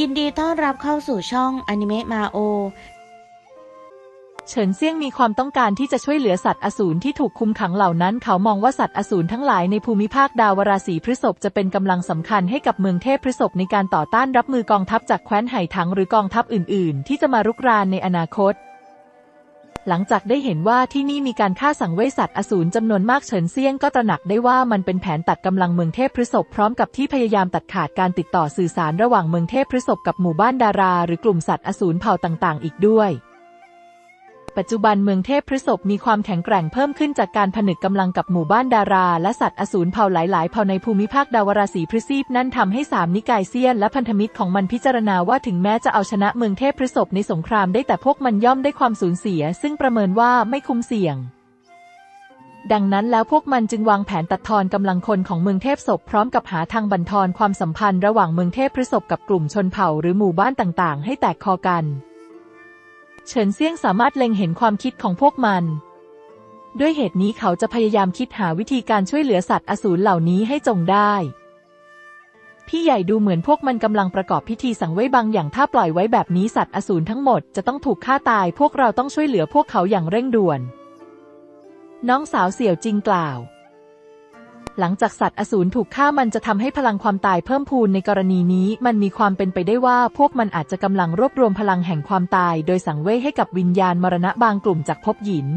ยินดีต้อนรับเข้าสู่ช่องอนิเมะมาโอ เฉินเซี่ยงมีความต้องการที่จะช่วยเหลือสัตว์อสูรที่ถูกคุมขังเหล่านั้น เขามองว่าสัตว์อสูรทั้งหลายในภูมิภาคดาวราศีพฤษภจะเป็นกำลังสำคัญให้กับเมืองเทพพฤษภในการต่อต้านรับมือกองทัพจากแคว้นไห่ถังหรือกองทัพอื่น ๆ ที่จะมารุกรานในอนาคต หลังจากได้เห็นว่าที่นี่มีการฆ่าสังเวยสัตว์อสูรจำนวนมากเฉินเซียงก็ตระหนักได้ว่ามันเป็นแผนตัดกำลังเมืองเทพพฤษภพร้อมกับที่พยายามตัดขาดการติดต่อสื่อสารระหว่างเมืองเทพพฤษภกับหมู่บ้านดารา หรือกลุ่มสัตว์อสูรเผ่าต่างๆ อีกด้วย ปัจจุบันเมืองเทพพฤษภมีความแข็งแกร่งเพิ่มขึ้นจากการผนึกกำลังกับหมู่บ้านดารา และสัตว์อสูรเผ่าหลาย ๆ เผ่าในภูมิภาคดาวราศีพฤษีนั่นทำให้สามนิกายเซียนและพันธมิตรของมันพิจารณาว่าถึงแม้จะเอาชนะเมืองเทพพฤษภในสงครามได้แต่พวกมันย่อมได้ความสูญเสีย ซึ่งประเมินว่าไม่คุ้มเสี่ยงดังนั้นแล้วพวกมันจึงวางแผนตัดทอนกำลังคนของเมืองเทพศพพร้อมกับหาทางบั่นทอนความสัมพันธ์ระหว่างเมืองเทพพฤษภกับกลุ่มชนเผ่าหรือหมู่บ้านต่างๆ ให้แตกคอกัน เฉินเซี่ยงสามารถเล็งเห็นความคิดของพวกมัน ด้วยเหตุนี้เขาจะพยายามคิดหาวิธีการช่วยเหลือสัตว์อสูรเหล่านี้ให้จงได้ พี่ใหญ่ดูเหมือนพวกมันกำลังประกอบพิธีสังเวยบางอย่างถ้าปล่อยไว้แบบนี้สัตว์อสูรทั้งหมดจะต้องถูกฆ่าตาย พวกเราต้องช่วยเหลือพวกเขาอย่างเร่งด่วน น้องสาวเสี่ยวจิงกล่าว หลังจากสัตว์อสูรถูกฆ่ามันจะทำให้พลังความตายเพิ่มพูนในกรณีนี้ มันมีความเป็นไปได้ว่าพวกมันอาจจะกำลังรวบรวมพลังแห่งความตาย โดยสังเวยให้กับวิญญาณมรณะบางกลุ่มจากภพหยิน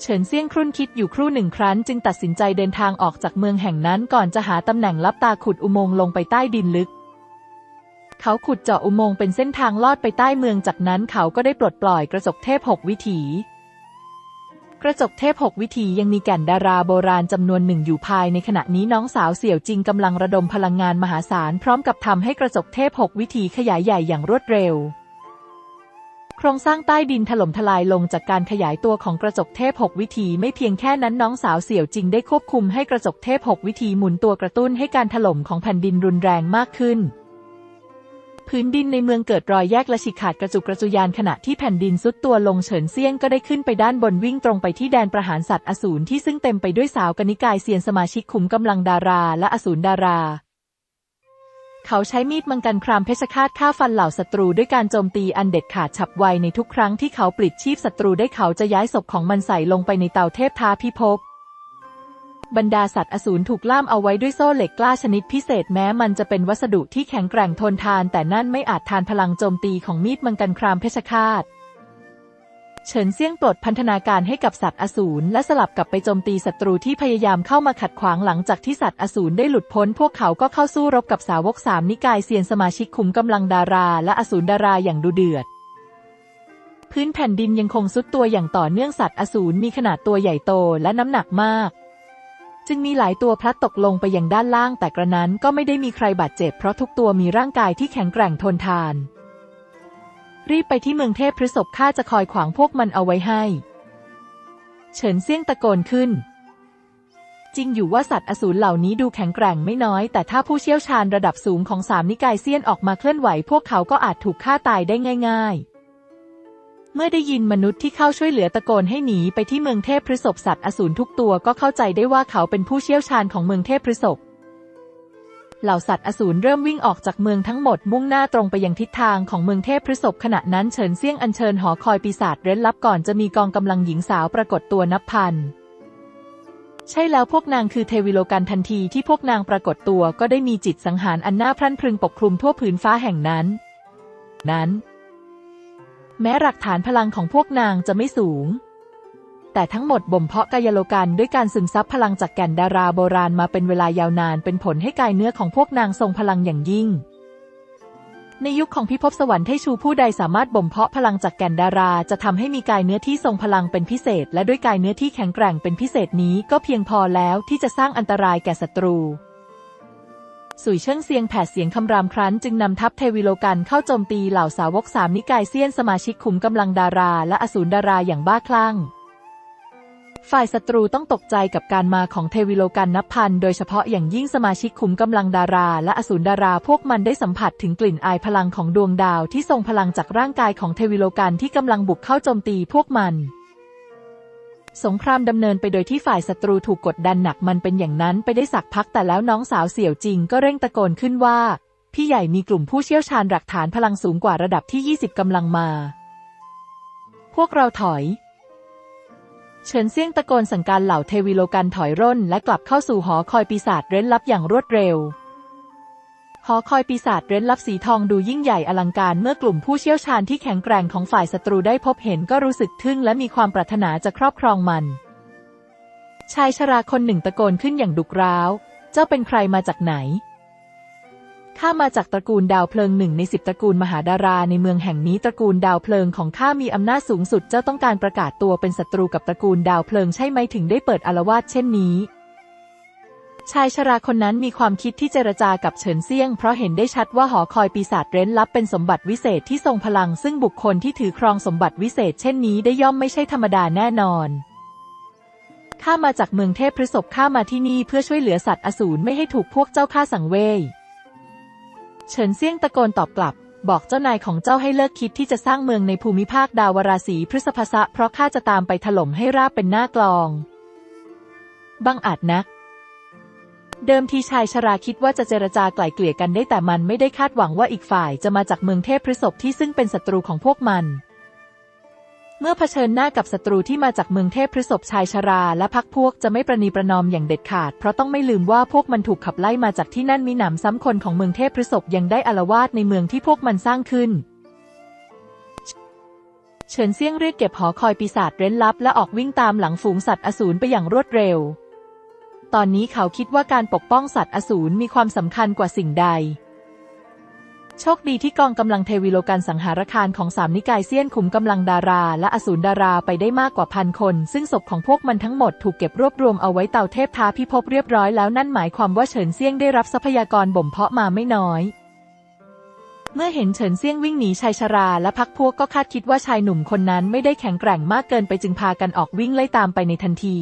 เฉินเซี่ยงครุ่นคิดอยู่ครู่หนึ่งครั้น จึงตัดสินใจเดินทางออกจากเมืองแห่งนั้นก่อนจะหาตำแหน่งลับตาขุดอุโมงค์ลงไปใต้ดินลึก เขาขุดเจาะอุโมงค์เป็นเส้นทางลอดไปใต้เมืองจากนั้นเขาก็ได้ปลดปล่อยกระจกเทพหกวิถี กระจกเทพหกวิถียังมีแก่นดาราโบราณจำนวนหนึ่งอยู่ภายในขณะนี้น้องสาวเสี่ยวจริงกำลังระดมพลังงานมหาศาล พร้อมกับทำให้กระจกเทพหกวิถีขยายใหญ่อย่างรวดเร็ว โครงสร้างใต้ดินถล่มทลายลงจากการขยายตัวของกระจกเทพหกวิถีไม่เพียงแค่นั้นน้องสาวเสี่ยวจริงได้ควบคุมให้กระจกเทพหกวิถีหมุนตัวกระตุ้นให้การถล่มของแผ่นดินรุนแรงมากขึ้น พื้นดินในเมืองเกิดรอยแยกและฉีกขาดกระจุกกระจุยานขณะที่แผ่นดินซุดตัวลงเฉินเซียงก็ได้ขึ้นไปด้านบนวิ่งตรงไปที่แดนประหารสัตว์อสูรที่ซึ่งเต็มไปด้วยสาวกนิกายเซียนสมาชิกขุมกำลังดาราและอสูรดารา เขาใช้มีดมังกันครามเพชรฆาตฆ่าฟันเหล่าศัตรูด้วยการโจมตีอันเด็ดขาดฉับไวในทุกครั้งที่เขาปลิดชีพศัตรูได้เขาจะย้ายศพของมันใส่ลงไปในเตาเทพท้าพิภพ บรรดาสัตว์อสูรถูกล่ามเอาไว้ด้วยโซ่เหล็กกล้าชนิดพิเศษแม้มันจะเป็นวัสดุที่แข็งแกร่งทนทาน แต่นั่นไม่อาจทานพลังโจมตีของมีดมังกันครามเพชรฆาตเฉินเซี่ยงปลดพันธนาการให้กับสัตว์อสูรและสลับกลับไปโจมตีศัตรูที่พยายามเข้ามาขัดขวางหลังจากที่สัตว์อสูรได้หลุดพ้น พวกเขาก็เข้าสู้รบกับสาวกสามนิกายเซียนสมาชิกขุมกำลังดารา และอสูรดาราอย่างดุเดือด พื้นแผ่นดินยังคงซุดตัวอย่างต่อเนื่องสัตว์อสูรมีขนาดตัวใหญ่โตและน้ำหนักมาก จึงมีหลายตัวพลัดตกลงไปยังด้านล่างแต่กระนั้นก็ไม่ได้มีใครบาดเจ็บเพราะทุกตัวมีร่างกายที่แข็งแกร่งทนทาน รีบไปที่เมืองเทพพฤษภข้าจะคอยขวางพวกมันเอาไว้ให้ เฉินเซี่ยงตะโกนขึ้น จริงอยู่ว่าสัตว์อสูรเหล่านี้ดูแข็งแกร่งไม่น้อย แต่ถ้าผู้เชี่ยวชาญระดับสูงของสามนิกายเซียนออกมาเคลื่อนไหว พวกเขาก็อาจถูกฆ่าตายได้ง่าย ๆ เมื่อได้ยินมนุษย์ที่เข้าช่วยเหลือตะโกนให้หนีไปที่เมืองเทพพฤษภสัตว์อสูรทุกตัวก็เข้าใจได้ว่าเขาเป็นผู้เชี่ยวชาญของเมืองเทพพฤษภเหล่าสัตว์อสูรเริ่มวิ่งออกจากเมืองทั้งหมดมุ่งหน้าตรงไปยังทิศทางของเมืองเทพพฤษภขณะนั้นเฉินเซี่ยงอัญเชิญหอคอยปีศาจเร้นลับก่อนจะมีกองกำลังหญิงสาวปรากฏตัวนับพัน ใช่แล้วพวกนางคือเทวิโลกันทันทีที่พวกนางปรากฏตัวก็ได้มีจิตสังหารอันน่าพรั่นพรึงปกคลุมทั่วผืนฟ้าแห่งนั้น นั้น แม้หลักฐานพลังของพวกนางจะไม่สูง แต่ทั้งหมดบ่มเพาะกายโลกันด้วยการซึมซับพลังจากแก่นดาราโบราณมาเป็นเวลายาวนานเป็นผลให้กายเนื้อของพวกนางทรงพลังอย่างยิ่ง ในยุคของพิภพสวรรค์เทชูผู้ใดสามารถบ่มเพาะพลังจากแก่นดาราจะทำให้มีกายเนื้อที่ทรงพลังเป็นพิเศษ และด้วยกายเนื้อที่แข็งแกร่งเป็นพิเศษนี้ก็เพียงพอแล้วที่จะสร้างอันตรายแก่ศัตรู สุยเชิงเซียงแผดเสียงคำรามครั้นจึงนำทัพเทวิโลกันเข้าโจมตีเหล่าสาวกสามนิกายเซียนสมาชิกขุมกำลังดารา และอสูรดาราอย่างบ้าคลั่ง ฝ่ายศัตรูต้องตกใจกับการมาของเทวิโลกันนับพัน โดยเฉพาะอย่างยิ่งสมาชิกขุมกำลังดารา และอสูรดาราพวกมันได้สัมผัสถึงกลิ่นอายพลังของดวงดาวที่ทรงพลังจากร่างกายของเทวิโลกันที่กำลังบุกเข้าโจมตีพวกมัน สงครามดำเนินไปโดยที่ฝ่ายศัตรูถูกกดดันหนักมันเป็นอย่างนั้นไปได้สักพักแต่แล้วน้องสาวเสี่ยวจริงก็เร่งตะโกนขึ้นว่า พี่ใหญ่มีกลุ่มผู้เชี่ยวชาญหลักฐานพลังสูงกว่าระดับที่ 20 กำลังมา พวกเราถอย เฉินเซี่ยงตะโกนสั่งการเหล่าเทวิโลกันถอยร่น และกลับเข้าสู่หอคอยปีศาจเร้นลับอย่างรวดเร็ว อคอยปีศาจเร้นลับสีทองดูยิ่งใหญ่อลังการเมื่อกลุ่มผู้เชี่ยวชาญที่แข็งแกร่งของฝ่ายศัตรูได้พบเห็นก็รู้สึกทึ่งและมีความปรารถนาจะครอบครองมัน ชายชราคนหนึ่งตะโกนขึ้นอย่างดุกร้าว เจ้าเป็นใครมาจากไหน ข้ามาจากตระกูลดาวเพลิงหนึ่งในสิบตระกูลมหาดาราในเมืองแห่งนี้ตระกูลดาวเพลิงของข้ามีอำนาจสูงสุด เจ้าต้องการประกาศตัวเป็นศัตรูกับตระกูลดาวเพลิงใช่ไหมถึงได้เปิดอาละวาดเช่นนี้ ชายชราคนนั้นมีความคิดที่เจรจากับเฉินเซี่ยง เพราะเห็นได้ชัดว่าหอคอยปีศาจเร้นลับเป็นสมบัติวิเศษที่ทรงพลัง ซึ่งบุคคลที่ถือครองสมบัติวิเศษเช่นนี้ได้ย่อมไม่ใช่ธรรมดาแน่นอนข้ามาจากเมืองเทพพฤษภข้ามาที่นี่เพื่อช่วยเหลือสัตว์อสูรไม่ให้ถูกพวกเจ้าฆ่าสังเวยเฉินเซี่ยงตะโกนตอบกลับ บอกเจ้านายของเจ้าให้เลิกคิดที่จะสร้างเมืองในภูมิภาคดาวราศีพฤษภะเพราะข้าจะตามไปถล่มให้ราบเป็นหน้ากลอง บังอาจนัก เดิมทีชายชราคิดว่าจะเจรจาไกล่เกลี่ยกันได้แต่มันไม่ได้คาดหวังว่าอีกฝ่ายจะมาจากเมืองเทพพฤษภที่ซึ่งเป็นศัตรูของพวกมัน เมื่อเผชิญหน้ากับศัตรูที่มาจากเมืองเทพพฤษภชายชราและพักพวกจะไม่ประนีประนอมอย่างเด็ดขาด เพราะต้องไม่ลืมว่าพวกมันถูกขับไล่มาจากที่นั่นมีหนำซ้ำคนของเมืองเทพพฤษภยังได้อาละวาดในเมืองที่พวกมันสร้างขึ้นเฉินเซี่ยงเรียกเก็บหอคอยปีศาจเร้นลับและออกวิ่งตามหลังฝูงสัตว์อสูรไปอย่างรวดเร็ว ตอนนี้เขาคิดว่าการปกป้องสัตว์อสูรมีความสำคัญกว่าสิ่งใด โชคดีที่กองกำลังเทวิโลกันสังหารคารของสามนิกายเซียนขุมกำลังดารา และอสูรดาราไปได้มากกว่าพันคน ซึ่งศพของพวกมันทั้งหมดถูกเก็บรวบรวมเอาไว้เตาเทพท้าพิภพเรียบร้อยแล้วนั่นหมายความว่าเฉินเซียงได้รับทรัพยากรบ่มเพาะมาไม่น้อยเมื่อเห็นเฉินเซี่ยงวิ่งหนีชายชราและพักพวกก็คาดคิดว่าชายหนุ่มคนนั้นไม่ได้แข็งแกร่งมากเกินไปจึงพากันออกวิ่งไล่ตามไปในทันที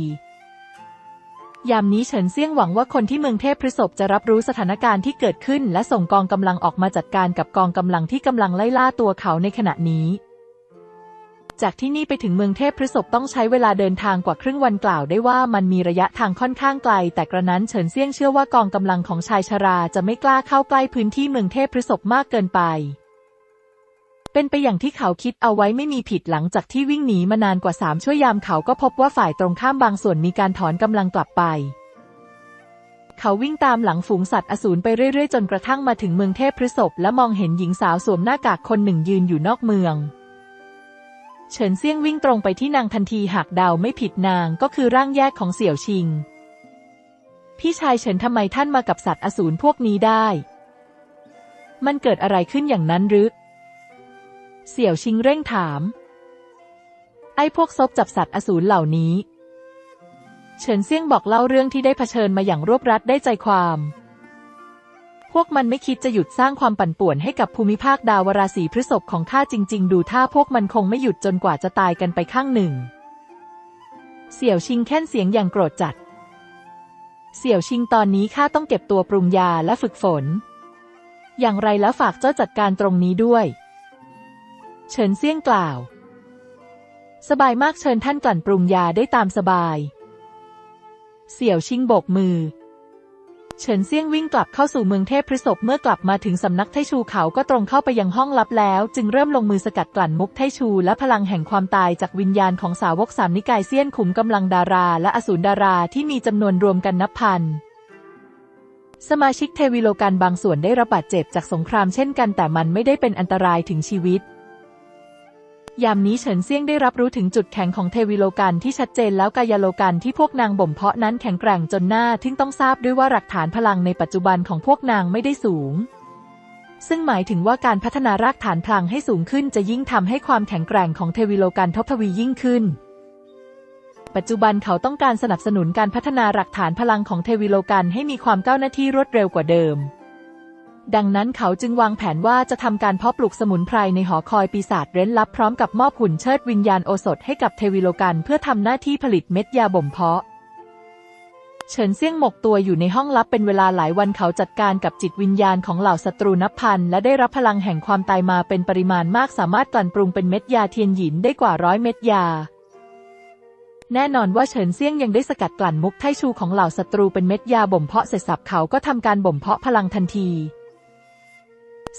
ยามนี้เฉินเซี่ยงหวังว่าคนที่เมืองเทพพฤษภจะรับรู้สถานการณ์ที่เกิดขึ้น และส่งกองกำลังออกมาจัดการกับกองกำลังที่กำลังไล่ล่าตัวเขาในขณะนี้ จากที่นี่ไปถึงเมืองเทพพฤษภต้องใช้เวลาเดินทางกว่าครึ่งวันกล่าวได้ว่ามันมีระยะทางค่อนข้างไกล แต่กระนั้นเฉินเซี่ยงเชื่อว่ากองกำลังของชายชราจะไม่กล้าเข้าใกล้พื้นที่เมืองเทพพฤษภมากเกินไป เป็นไปอย่างที่เขาคิดเอาไว้ไม่มีผิดหลังจากที่วิ่งหนีมานานกว่าสามชั่วยามเขาก็พบว่าฝ่ายตรงข้ามบางส่วนมีการถอนกำลังกลับไป เขาวิ่งตามหลังฝูงสัตว์อสูรไปเรื่อยๆ จนกระทั่งมาถึงเมืองเทพพฤษภและมองเห็นหญิงสาวสวมหน้ากากคนหนึ่งยืนอยู่นอกเมืองเฉินเซี่ยงวิ่งตรงไปที่นางทันทีหากเดาไม่ผิดนางก็คือร่างแยกของเสี่ยวชิง พี่ชายเฉินทำไมท่านมากับสัตว์อสูรพวกนี้ได้ มันเกิดอะไรขึ้นอย่างนั้นหรือ เสี่ยวชิงเร่งถาม ไอ้พวกซบจับสัตว์อสูรเหล่านี้ เฉินเซี่ยงบอกเล่าเรื่องที่ได้เผชิญมาอย่างรวบรัดได้ใจความ พวกมันไม่คิดจะหยุดสร้างความปั่นป่วนให้กับภูมิภาคดาวราศีพฤษภของข้าจริง ๆ ดูท่าพวกมันคงไม่หยุดจนกว่าจะตายกันไปข้างหนึ่ง เสี่ยวชิงแค่นเสียงอย่างโกรธจัด เสี่ยวชิงตอนนี้ข้าต้องเก็บตัวปรุงยาและฝึกฝน อย่างไรแล้วฝากเจ้าจัดการตรงนี้ด้วย เฉินเซี่ยงกล่าว สบายมากเชิญท่านกลั่นปรุงยาได้ตามสบาย เสี่ยวชิงโบกมือ เฉินเซี่ยงวิ่งกลับเข้าสู่เมืองเทพพฤษภเมื่อกลับมาถึงสำนักไทชูเขาก็ตรงเข้าไปยังห้องลับแล้ว จึงเริ่มลงมือสกัดกลั่นมุกไทชูและพลังแห่งความตายจากวิญญาณของสาวกสามนิกายเซียนขุมกำลังดาราและอสูรดาราที่มีจำนวนรวมกันนับพันสมาชิกเทวิโลกันบางส่วนได้รับบาดเจ็บจากสงครามเช่นกันแต่มันไม่ได้เป็นอันตรายถึงชีวิต ยามนี้เฉินเซียงได้รับรู้ถึงจุดแข็งของเทวิโลกันที่ชัดเจนแล้วกายโลกันที่พวกนางบ่มเพาะนั้นแข็งแกร่งจนหน้าทึ่งต้องทราบด้วยว่าหลักฐานพลังในปัจจุบันของพวกนางไม่ได้สูง ซึ่งหมายถึงว่าการพัฒนารากฐานพลังให้สูงขึ้นจะยิ่งทำให้ความแข็งแกร่งของเทวิโลกันทบทวียิ่งขึ้น ปัจจุบันเขาต้องการสนับสนุนการพัฒนาหลักฐานพลังของเทวิโลกันให้มีความก้าวหน้าที่รวดเร็วกว่าเดิม ดังนั้นเขาจึงวางแผนว่าจะทำการเพาะปลูกสมุนไพรในหอคอยปีศาจเร้นลับพร้อมกับมอบหุ่นเชิดวิญญาณโอสถให้กับเทวิโลกันเพื่อทำหน้าที่ผลิตเม็ดยาบ่มเพาะ เฉินเซี่ยงหมกตัวอยู่ในห้องลับเป็นเวลาหลายวันเขาจัดการกับจิตวิญญาณของเหล่าศัตรูนับพันและได้รับพลังแห่งความตายมาเป็นปริมาณมากสามารถกลั่นปรุงเป็นเม็ดยาเทียนหยินได้กว่าร้อยเม็ดยาแน่นอนว่าเฉินเซี่ยงยังได้สกัดกลั่นมุกไทชูของเหล่าศัตรูเป็นเม็ดยาบ่มเพาะเสร็จสับเขาก็ทำการบ่มเพาะพลังทันที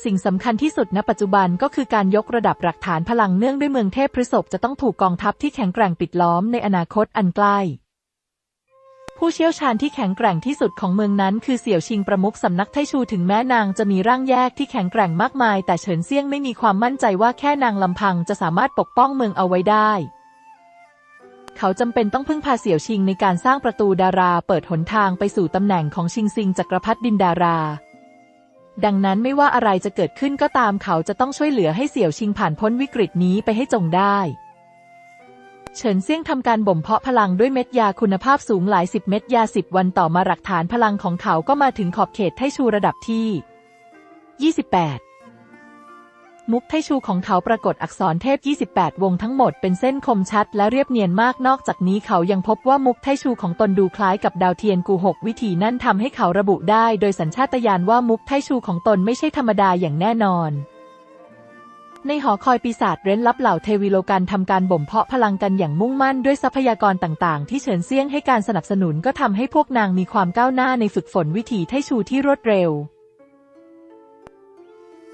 สิ่งสำคัญที่สุดณปัจจุบันก็คือการยกระดับหลักฐานพลังเนื่องด้วยเมืองเทพพฤษภจะต้องถูกกองทัพที่แข็งแกร่งปิดล้อมในอนาคตอันใกล้ ผู้เชี่ยวชาญที่แข็งแกร่งที่สุดของเมืองนั้นคือเสี่ยวชิงประมุขสำนักไทชูถึงแม้นางจะมีร่างแยกที่แข็งแกร่งมากมาย แต่เฉินเซี่ยงไม่มีความมั่นใจว่าแค่นางลำพังจะสามารถปกป้องเมืองเอาไว้ได้เขาจำเป็นต้องพึ่งพาเสี่ยวชิงในการสร้างประตูดาราเปิดหนทางไปสู่ตำแหน่งของชิงซิงจักรพรรดิดินดารา ดังนั้นไม่ว่าอะไรจะเกิดขึ้นก็ตามเขาจะต้องช่วยเหลือให้เสี่ยวชิงผ่านพ้นวิกฤตนี้ไปให้จงได้ เฉินเซี่ยงทำการบ่มเพาะพลังด้วยเม็ดยาคุณภาพสูงหลายสิบเม็ดยาสิบวันต่อมาหลักฐานพลังของเขาก็มาถึงขอบเขตไทชูระดับที่ 28 มุกไทชูของเขาปรากฏอักษรเทพ 28 วงทั้งหมดเป็นเส้นคมชัดและเรียบเนียนมากนอกจากนี้เขายังพบว่ามุกไทชูของตนดูคล้ายกับดาวเทียนกูหกวิธีนั่นทำให้เขาระบุได้โดยสัญชาตญาณว่ามุกไทชูของตนไม่ใช่ธรรมดาอย่างแน่นอนในหอคอยปีศาจเร้นลับเหล่าเทวิโลกันทำการบ่มเพาะพลังกันอย่างมุ่งมั่นด้วยทรัพยากรต่างๆ ที่เฉินเซี่ยงให้การสนับสนุนก็ทำให้พวกนางมีความก้าวหน้าในฝึกฝนวิถีไทชูที่รวดเร็ว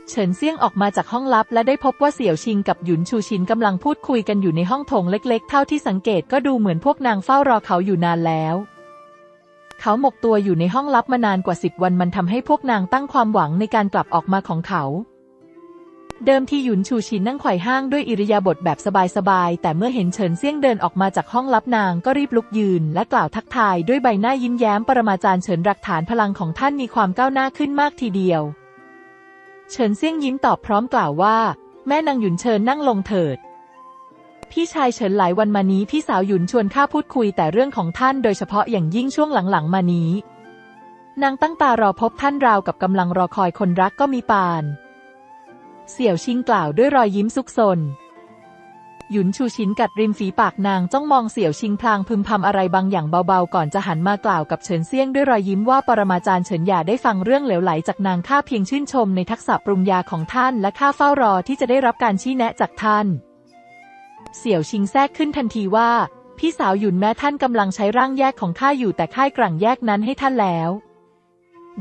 เฉินเซี่ยงออกมาจากห้องลับ และได้พบว่าเสี่ยวชิงกับหยุนชูชินกำลังพูดคุยกันอยู่ในห้องโถงเล็กๆ เท่าที่สังเกตก็ดูเหมือนพวกนางเฝ้ารอเขาอยู่นานแล้ว เขาหมกตัวอยู่ในห้องลับมานานกว่าสิบวันมันทำให้พวกนางตั้งความหวังในการกลับออกมาของเขา เดิมที่หยุนชูชินนั่งไขว่ห้างด้วยอิริยาบถแบบสบายๆ แต่เมื่อเห็นเฉินเซี่ยงเดินออกมาจากห้องลับนางก็รีบลุกยืน และกล่าวทักทายด้วยใบหน้ายิ้มแย้มปรมาจารย์เฉินหลักฐานพลังของท่านมีความก้าวหน้าขึ้นมากทีเดียว เฉินเซี่ยงยิ้มตอบพร้อมกล่าวว่า แม่นางหยุนเชิญนั่งลงเถิด พี่ชายเฉินหลายวันมานี้พี่สาวหยุนชวนข้าพูดคุยแต่เรื่องของท่านโดยเฉพาะอย่างยิ่งช่วงหลังๆ มานี้ นางตั้งตารอพบท่านราวกับกำลังรอคอยคนรักก็มีปาน เสี่ยวชิงกล่าวด้วยรอยยิ้มซุกซน หยุนชูชินกัดริมฝีปากนางจ้องมองเสี่ยวชิงพลางพึมพำอะไรบางอย่างเบาๆ ก่อนจะหันมากล่าวกับเฉินเซี่ยงด้วยรอยยิ้มว่าปรมาจารย์เฉินหยาได้ฟังเรื่องเหลวไหลจากนางข้าเพียงชื่นชมในทักษะปรุงยาของท่านและข้าเฝ้ารอที่จะได้รับการชี้แนะจากท่าน เสี่ยวชิงแทรกขึ้นทันทีว่า พี่สาวหยุนแม้ท่านกำลังใช้ร่างแยกของข้าอยู่แต่ค่ายกลั่งแยกนั้นให้ท่านแล้ว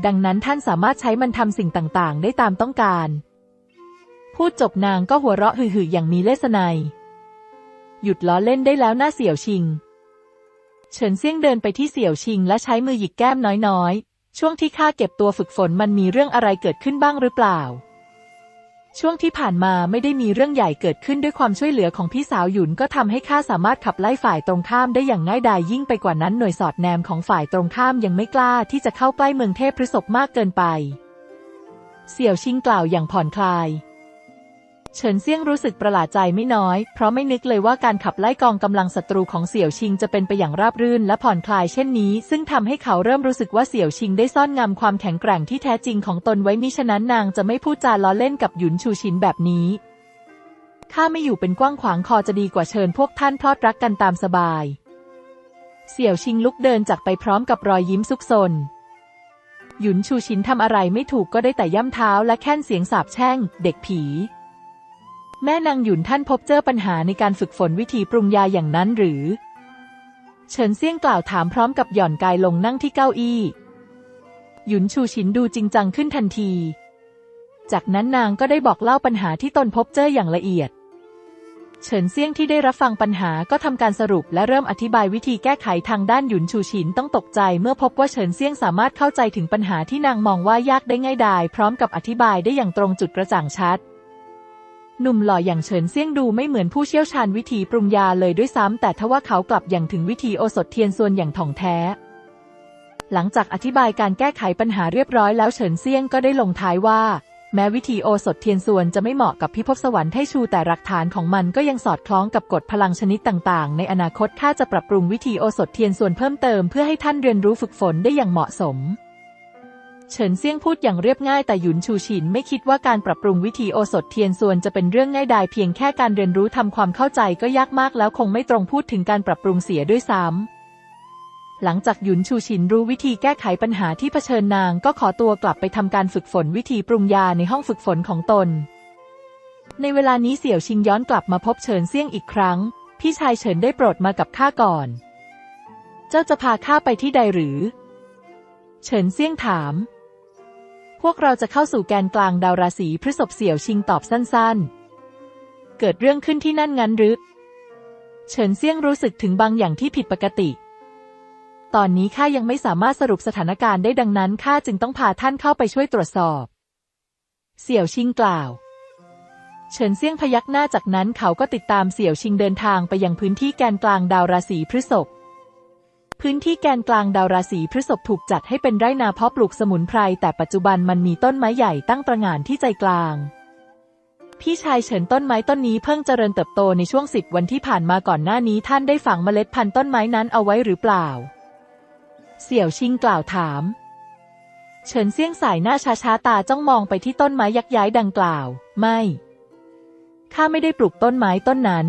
ดังนั้นท่านสามารถใช้มันทำสิ่งต่างๆ ได้ตามต้องการ พูดจบนางก็หัวเราะหึ่ยๆอย่างมีเลสไนย หยุดล้อเล่นได้แล้วหน้าเสี่ยวชิง เฉินเซี่ยงเดินไปที่เสี่ยวชิง และใช้มือหยิกแก้มน้อยๆ ช่วงที่ข้าเก็บตัวฝึกฝนมันมีเรื่องอะไรเกิดขึ้นบ้างหรือเปล่า ช่วงที่ผ่านมาไม่ได้มีเรื่องใหญ่เกิดขึ้นด้วยความช่วยเหลือของพี่สาวหยุนก็ทำให้ข้าสามารถขับไล่ฝ่ายตรงข้ามได้อย่างง่ายดายยิ่งไปกว่านั้นหน่วยสอดแนมของฝ่ายตรงข้ามยังไม่กล้าที่จะเข้าใกล้เมืองเทพพฤษภมากเกินไปเสี่ยวชิงกล่าวอย่างผ่อนคลาย เฉินเซี่ยงรู้สึกประหลาดใจไม่น้อย เพราะไม่นึกเลยว่าการขับไล่กองกำลังศัตรูของเสี่ยวชิงจะเป็นไปอย่างราบรื่นและผ่อนคลายเช่นนี้ ซึ่งทำให้เขาเริ่มรู้สึกว่าเสี่ยวชิงได้ซ่อนงำความแข็งแกร่งที่แท้จริงของตนไว้มิฉะนั้นนางจะไม่พูดจาล้อเล่นกับหยุนชูชินแบบนี้ข้าไม่อยู่เป็นกว้างขวางคอจะดีกว่าเชิญพวกท่านพลอดรักกันตามสบาย เสี่ยวชิงลุกเดินจากไปพร้อมกับรอยยิ้มซุกซนหยุนชูชินทำอะไรไม่ถูกก็ได้แต่ย่ำเท้าและแค่นเสียงสาบแช่ง เด็กผี แม่นางหยุนท่านพบเจอปัญหาในการฝึกฝนวิธีปรุงยาอย่างนั้นหรือ เฉินเซี่ยงกล่าวถามพร้อมกับหย่อนกายลงนั่งที่เก้าอี้ หยุนชูชินดูจริงจังขึ้นทันที จากนั้นนางก็ได้บอกเล่าปัญหาที่ตนพบเจออย่างละเอียด เฉินเซี่ยงที่ได้รับฟังปัญหาก็ทำการสรุปและเริ่มอธิบายวิธีแก้ไขทางด้านหยุนชูชินต้องตกใจ เมื่อพบว่าเฉินเซี่ยงสามารถเข้าใจถึงปัญหาที่นางมองว่ายากได้ง่ายดายพร้อมกับอธิบายได้อย่างตรงจุดกระจ่างชัด หนุ่มหล่ออย่างเฉินเซี่ยงดูไม่เหมือนผู้เชี่ยวชาญวิธีปรุงยาเลยด้วยซ้ำแต่ทว่าเขากลับอย่างถึงวิธีโอสถเทียนส่วนอย่างถ่องแท้ หลังจากอธิบายการแก้ไขปัญหาเรียบร้อยแล้วเฉินเซี่ยงก็ได้ลงท้ายว่า แม้วิธีโอสถเทียนส่วนจะไม่เหมาะกับพิภพสวรรค์ไทชูแต่หลักฐานของมันก็ยังสอดคล้องกับกฎพลังชนิดต่างๆ ในอนาคตข้าจะปรับปรุงวิธีโอสถเทียนส่วนเพิ่มเติมเพื่อให้ท่านเรียนรู้ฝึกฝนได้อย่างเหมาะสม เฉินเซี่ยงพูดอย่างเรียบง่ายแต่หยุนชูฉินไม่คิดว่าการปรับปรุงวิธีโอสถเทียนส่วนจะเป็นเรื่องง่ายดายเพียงแค่การเรียนรู้ทำความเข้าใจก็ยากมากแล้วคงไม่ตรงพูดถึงการปรับปรุงเสียด้วยซ้ำหลังจากหยุนชูฉินรู้วิธีแก้ไขปัญหาที่เผชิญนางก็ขอตัวกลับไปทำการฝึกฝนวิธีปรุงยาในห้องฝึกฝนของตน ในเวลานี้เสี่ยวชิงย้อนกลับมาพบเฉินเซี่ยงอีกครั้ง พี่ชายเฉินได้โปรดมากับข้าก่อน เจ้าจะพาข้าไปที่ใดหรือ เฉินเซี่ยงถาม วกเราจะเข้าสู่แกนกลางดาวราศีพฤษภเสี่ยวชิงตอบสั้นๆ เกิดเรื่องขึ้นที่นั่นงั้นหรือ เฉินเซี่ยงรู้สึกถึงบางอย่างที่ผิดปกติ ตอนนี้ข้ายังไม่สามารถสรุปสถานการณ์ได้ดังนั้นข้าจึงต้องพาท่านเข้าไปช่วยตรวจสอบ เสี่ยวชิงกล่าว เฉินเซี่ยงพยักหน้าจากนั้นเขาก็ติดตามเสี่ยวชิงเดินทางไปยังพื้นที่แกนกลางดาวราศีพฤษภ พื้นที่แกนกลางดาวราศีพฤษภถูกจัดให้เป็นไร่นาเพาะปลูกสมุนไพร แต่ปัจจุบันมันมีต้นไม้ใหญ่ตั้งตระหง่านที่ใจกลาง พี่ชายเฉินต้นไม้ต้นนี้เพิ่งเจริญเติบโตในช่วงสิบวันที่ผ่านมาก่อนหน้านี้ท่านได้ฝังเมล็ดพันธุ์ต้นไม้นั้นเอาไว้หรือเปล่า เสี่ยวชิงกล่าวถาม เฉินเซี่ยงสายหน้าช้าๆตาจ้องมองไปที่ต้นไม้ยักย้ายดังกล่าว ไม่ข้าไม่ได้ปลูกต้นไม้ต้นนั้น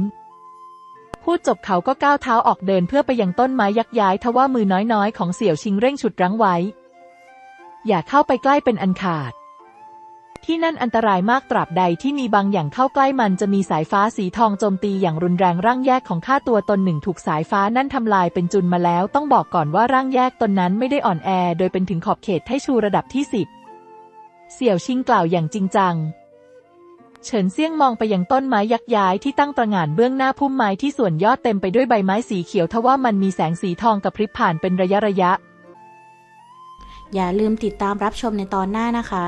พูดจบเขาก็ก้าวเท้าออกเดินเพื่อไปยังต้นไม้ยักย้ายทว่ามือน้อยๆ ของเสี่ยวชิงเร่งฉุดรั้งไว้ อย่าเข้าไปใกล้เป็นอันขาด ที่นั่นอันตรายมากตราบใดที่มีบางอย่างเข้าใกล้มันจะมีสายฟ้าสีทองโจมตีอย่างรุนแรงร่างแยกของข้าตัวตนหนึ่งถูกสายฟ้านั่นทำลายเป็นจุนมาแล้ว ต้องบอกก่อนว่าร่างแยกตนนั้นไม่ได้อ่อนแอ โดยเป็นถึงขอบเขตให้ชูระดับที่สิบเสี่ยวชิงกล่าวอย่างจริงจัง เฉินเซี่ยงมองไปยังต้นไม้ยักษ์ย้ายที่ตั้งประหง่านเบื้องหน้าพุ่มไม้ที่ส่วนยอดเต็มไปด้วยใบไม้สีเขียวทว่ามันมีแสงสีทองกระพริบผ่านเป็นระยะระยะ อย่าลืมติดตามรับชมในตอนหน้านะคะ